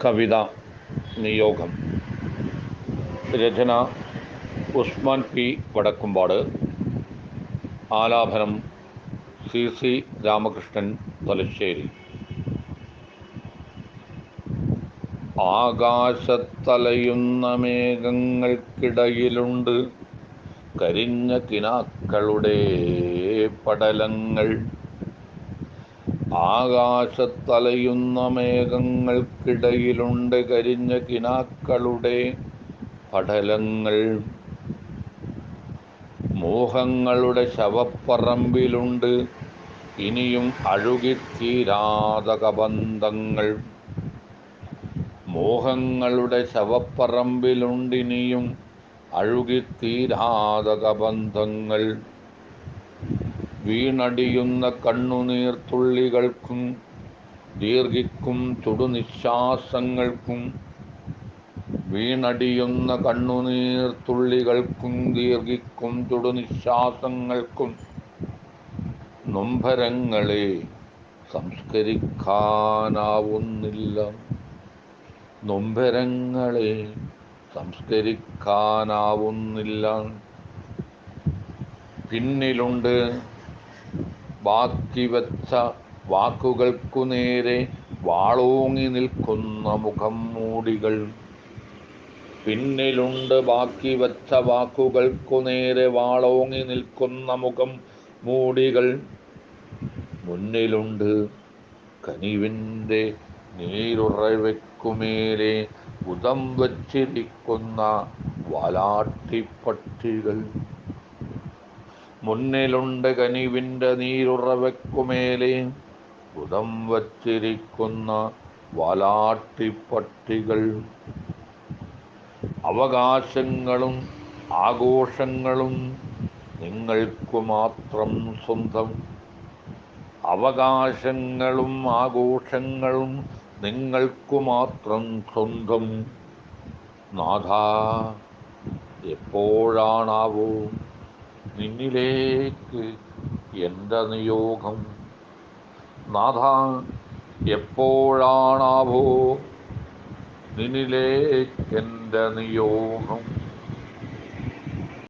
കവിത നിയോഗം. രചന ഉസ്മാൻ പി. വടക്കുംപാട്. ആലാപനം സി. സി. രാമകൃഷ്ണൻ തലശ്ശേരി. ആകാശത്തലയുന്ന മേഘങ്ങൾക്കിടയിലുണ്ട് കരിഞ്ഞ കിനാക്കളുടെ പടലങ്ങൾ. ആകാശത്തലയുന്ന മേഘങ്ങൾക്കിടയിലുണ്ട് കരിഞ്ഞ കിനാക്കളുടെ പടലങ്ങൾ. മോഹങ്ങളുടെ ശവപ്പറമ്പിലുണ്ട്. ഇനിയും അഴുകിത്തീരാത കബന്ധങ്ങൾ. മോഹങ്ങളുടെ ശവപ്പറമ്പിലുണ്ടിനിയും അഴുകിത്തീരാത കബന്ധങ്ങൾ. വീണടിയുന്ന കണ്ണുനീർത്തുള്ളികൾക്കും ദീർഘിക്കും ചുടുനിശ്വാസങ്ങൾക്കും വീണടിയുന്ന കണ്ണുനീർത്തുള്ളികൾക്കും ദീർഘിക്കും ചുടുനിശ്വാസങ്ങൾക്കും നൊമ്പരങ്ങളെ സംസ്കരിക്കാനാവുന്നില്ല. നൊമ്പരങ്ങളെ സംസ്കരിക്കാനാവുന്നില്ല. പിന്നിലുണ്ട് ബാക്കി വച്ച വാക്കുകൾക്കു നേരെ വാളോങ്ങി നിൽക്കുന്ന മുഖം മൂടികൾ. പിന്നിലുണ്ട് ബാക്കി വച്ച വാക്കുകൾക്കു നേരെ വാളോങ്ങി നിൽക്കുന്ന മുഖം മൂടികൾ. മുന്നിലുണ്ട് കനിവിന്റെ നീരുറവയ്ക്കുമേലെ ഉദം വച്ചിരിക്കുന്ന വാലാട്ടിപ്പട്ടികൾ. മുന്നിലുണ്ട് കനിവിന്റെ നീരുറവയ്ക്കുമേലെ. ഉദം വച്ചിരിക്കുന്ന വാലാട്ടിപ്പട്ടികൾ. അവകാശങ്ങളും ആഘോഷങ്ങളും നിങ്ങൾക്കു മാത്രം സ്വന്തം. അവകാശങ്ങളും ആഘോഷങ്ങളും നിങ്ങൾക്കു മാത്രം സ്വന്തം. നാഥ എപ്പോഴാണാവോ നിന്നിലേക്ക് എന്റെ നിയോഗം? നാഥ എപ്പോഴാണാവോ? നിന്നിലേക്ക് എന്റെ നിയോഗം?